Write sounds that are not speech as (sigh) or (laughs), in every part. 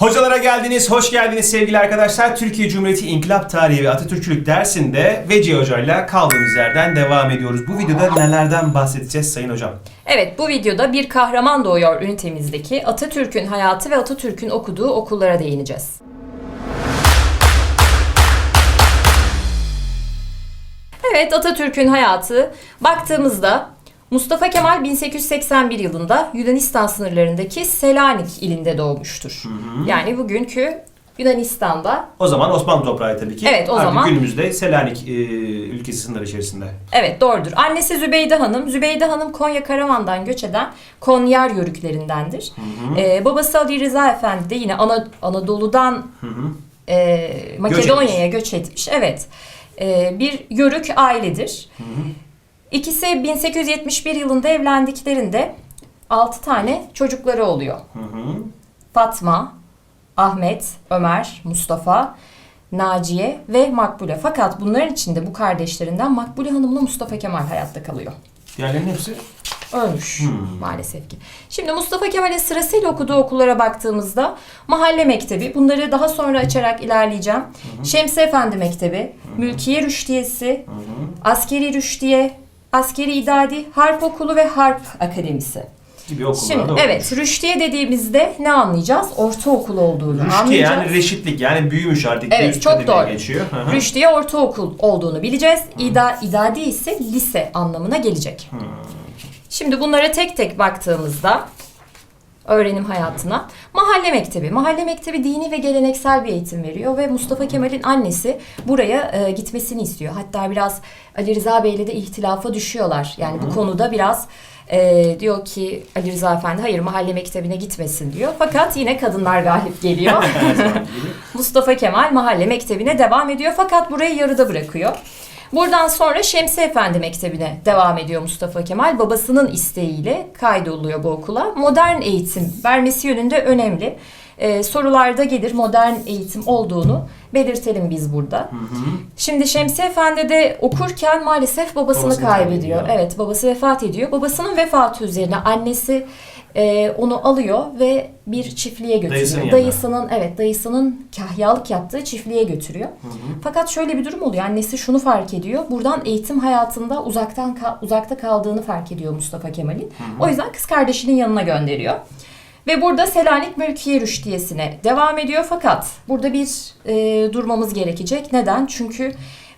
Hocalara geldiniz, hoş geldiniz sevgili arkadaşlar. Türkiye Cumhuriyeti İnkılap Tarihi ve Atatürkçülük dersinde Veci Hoca'yla kaldığımız yerden devam ediyoruz. Bu videoda nelerden bahsedeceğiz Sayın Hocam? Evet bu videoda bir kahraman doğuyor ünitemizdeki Atatürk'ün hayatı ve Atatürk'ün okuduğu okullara değineceğiz. Evet Atatürk'ün hayatı baktığımızda Mustafa Kemal 1881 yılında Yunanistan sınırlarındaki Selanik ilinde doğmuştur. Yani bugünkü Yunanistan'da O zaman Osmanlı toprağı tabii ki. Evet, o Artık zaman- günümüzde Selanik e, ülkesi sınırı içerisinde. Evet doğrudur. Annesi Zübeyde Hanım. Zübeyde Hanım Konya Karaman'dan göç eden Konyar yörüklerindendir. Ee, babası Ali Rıza Efendi de yine Ana- Anadolu'dan e, Makedonya'ya göç etmiş. Evet. Ee, bir yörük ailedir. İkisi 1871 yılında evlendiklerinde 6 tane çocukları oluyor. Hı hı. Fatma, Ahmet, Ömer, Mustafa, Naciye ve Makbule. Fakat bunların içinde bu kardeşlerinden Makbule Hanım'la Mustafa Kemal hayatta kalıyor. Diğerlerinin hepsi Ölmüş Hmm. maalesef ki. Şimdi Mustafa Kemal'in sırasıyla okuduğu okullara baktığımızda Mahalle Mektebi, bunları daha sonra açarak ilerleyeceğim. Şemsi Efendi Mektebi, Mülkiye Rüştiyesi, Askeri Rüştiye, Askeri İdadi, Harp Okulu ve Harp Akademisi. gibi okullarda Şimdi okumuş. evet Rüştiye dediğimizde ne anlayacağız? Ortaokul olduğunu Rüştiye anlayacağız. yani reşitlik yani büyümüş artık. Evet, çok kademeye doğru. Geçiyor. Hı hı. Rüştiye ortaokul olduğunu bileceğiz. İda, idadi ise lise anlamına gelecek. Şimdi bunlara tek tek baktığımızda öğrenim hayatına mahalle mektebi. Mahalle mektebi dini ve geleneksel bir eğitim veriyor ve Mustafa Kemal'in annesi buraya e, gitmesini istiyor. Hatta biraz Ali Rıza Bey'le de ihtilafa düşüyorlar. Yani bu konuda biraz e, diyor ki Ali Rıza Efendi hayır mahalle mektebine gitmesin diyor. Fakat yine kadınlar galip geliyor. (laughs) Mustafa Kemal mahalle mektebine devam ediyor fakat burayı yarıda bırakıyor. Buradan sonra Şemsi Efendi Mektebi'ne devam ediyor Mustafa Kemal. Babasının isteğiyle kaydoluyor bu okula. Modern eğitim vermesi yönünde önemli. Ee, sorularda gelir modern eğitim olduğunu belirtelim biz burada. Şimdi Şemsi Efendi de okurken maalesef babasını, Babasını kaybediyor. kaybediyor. Evet babası vefat ediyor. Babasının vefatı üzerine annesi e, onu alıyor ve bir çiftliğe götürüyor. Dayısının. Dayısının evet dayısının kahyalık yaptığı çiftliğe götürüyor. Fakat şöyle bir durum oluyor. Annesi şunu fark ediyor. Buradan eğitim hayatında uzaktan uzakta kaldığını fark ediyor Mustafa Kemal'in. O yüzden kız kardeşinin yanına gönderiyor. Ve burada Selanik Mülkiye Rüştiyesi'ne devam ediyor. Fakat burada bir e, durmamız gerekecek. Neden? Çünkü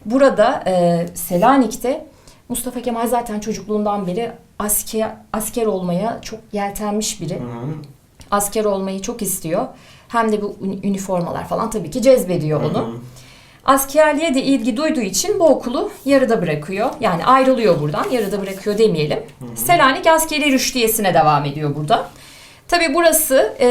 burada e, Selanik'te Mustafa Kemal zaten çocukluğundan beri asker asker olmaya çok yeltenmiş biri Hı hı. asker olmayı çok istiyor. Hem de bu ün- üniformalar falan tabii ki cezbediyor onu. Hı hı. Askerliğe de ilgi duyduğu için bu okulu yarıda bırakıyor. Yani ayrılıyor buradan. Yarıda bırakıyor demeyelim. Selanik Askeri Rüştiyesi'ne devam ediyor burada. Tabii burası e,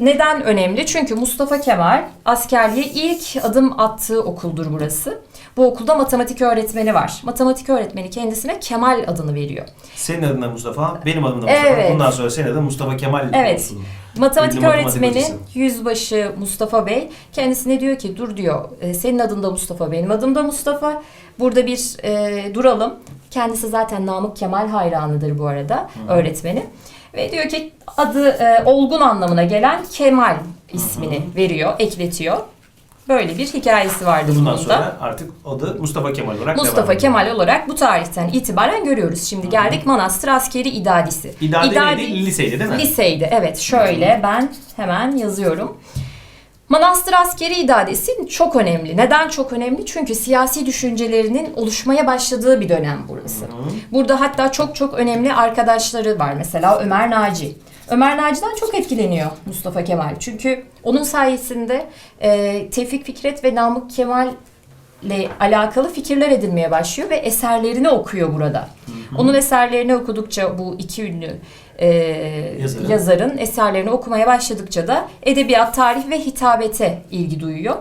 neden önemli? Çünkü Mustafa Kemal askerliğe ilk adım attığı okuldur burası. Bu okulda matematik öğretmeni var. Matematik öğretmeni kendisine Kemal adını veriyor. Senin adın da Mustafa, benim adım da Mustafa. Evet. Bundan sonra senin adın Mustafa Kemal Evet. olsun. Matematik Ünlü öğretmeni yüzbaşı Mustafa Bey kendisine diyor ki dur diyor e, senin adın da Mustafa benim adım da Mustafa burada bir e, duralım. Kendisi zaten Namık Kemal hayranıdır bu arada öğretmeni. Ve diyor ki adı e, olgun anlamına gelen Kemal ismini veriyor, ekletiyor. Böyle bir hikayesi vardı Bundan bunun da. sonra artık adı Mustafa Kemal olarak devam Mustafa ediyor. Kemal olarak bu tarihten itibaren görüyoruz. Şimdi geldik Manastır Askeri İdadisi. İdade, neydi? Liseydi değil mi? Liseydi evet şöyle ben hemen yazıyorum. Manastır askeri idadesi çok önemli. Neden çok önemli? Çünkü siyasi düşüncelerinin oluşmaya başladığı bir dönem burası. Burada hatta çok çok önemli arkadaşları var. Mesela Ömer Naci. Ömer Naci'den çok etkileniyor Mustafa Kemal. Çünkü onun sayesinde e, Tevfik Fikret ve Namık Kemal ile alakalı fikirler edinmeye başlıyor ve eserlerini okuyor burada. Onun eserlerini okudukça bu iki ünlü e, Yazarın. yazarın eserlerini okumaya başladıkça da edebiyat, tarih ve hitabete ilgi duyuyor.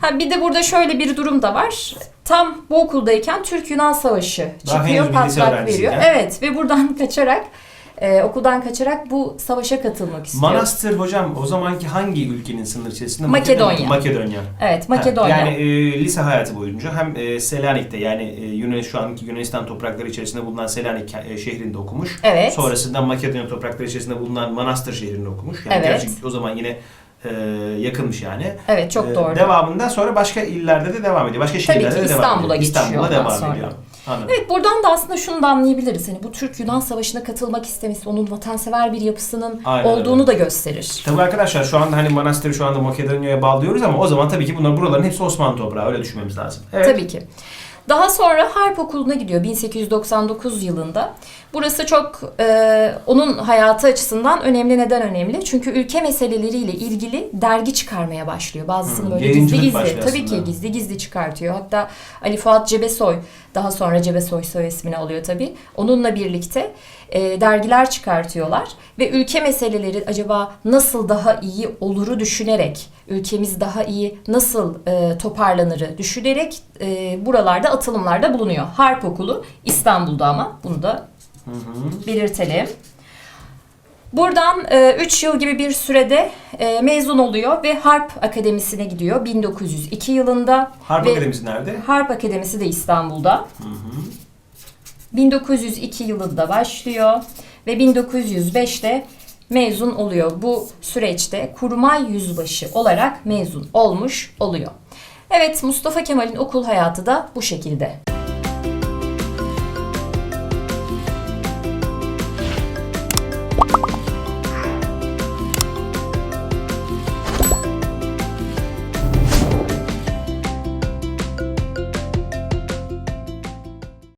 Ha bir de burada şöyle bir durum da var. Tam bu okuldayken Türk-Yunan Savaşı Daha çıkıyor, patlak veriyor. Evet ve buradan (laughs) kaçarak e, okuldan kaçarak bu savaşa katılmak istiyor. Manastır hocam o zamanki hangi ülkenin sınır içerisinde? Makedonya. Makedonya. Evet, Makedonya. Ha, yani e, lise hayatı boyunca hem e, Selanik'te yani e, Yunan şu anki Yunanistan toprakları içerisinde bulunan Selanik e, şehrinde okumuş. Evet. Sonrasında Makedonya toprakları içerisinde bulunan Manastır şehrinde okumuş. Yani Evet. gerçi o zaman yine e, yakınmış yani. Evet çok E, doğru. Devamında sonra başka illerde de devam ediyor. Başka şehirlerde de devam İstanbul'a ediyor. geçiyor İstanbul'a devam sonra. ediyor. Anladım. Evet buradan da aslında şunu da anlayabiliriz. Hani bu Türk-Yunan Savaşı'na katılmak istemesi onun vatansever bir yapısının Aynen olduğunu da gösterir. Tabii arkadaşlar şu anda hani manastırı şu anda Makedonya'ya bağlıyoruz ama o zaman tabii ki bunlar buraların hepsi Osmanlı toprağı öyle düşünmemiz lazım. Evet. Tabii ki. Daha sonra Harp Okulu'na gidiyor 1899 yılında. Burası çok e, onun hayatı açısından önemli. Neden önemli? Çünkü ülke meseleleriyle ilgili dergi çıkarmaya başlıyor. Bazısını Hmm, böyle gizli gizli. Tabii ki gizli gizli çıkartıyor. Hatta Ali Fuat Cebesoy daha sonra Cebesoy soy ismini alıyor tabii. Onunla birlikte e, dergiler çıkartıyorlar ve ülke meseleleri acaba nasıl daha iyi oluru düşünerek, ülkemiz daha iyi nasıl e, toparlanırı düşünerek e, buralarda atılımlarda bulunuyor. Harp Okulu İstanbul'da ama bunu da Hı hı. belirtelim. Buradan 3 yıl gibi bir sürede e, mezun oluyor ve Harp Akademisi'ne gidiyor 1902 yılında. Harp Ve- Akademisi nerede? Harp Akademisi de İstanbul'da. Hı hı. 1902 yılında başlıyor ve 1905'te mezun oluyor. Bu süreçte kurmay yüzbaşı olarak mezun olmuş oluyor. Evet Mustafa Kemal'in okul hayatı da bu şekilde.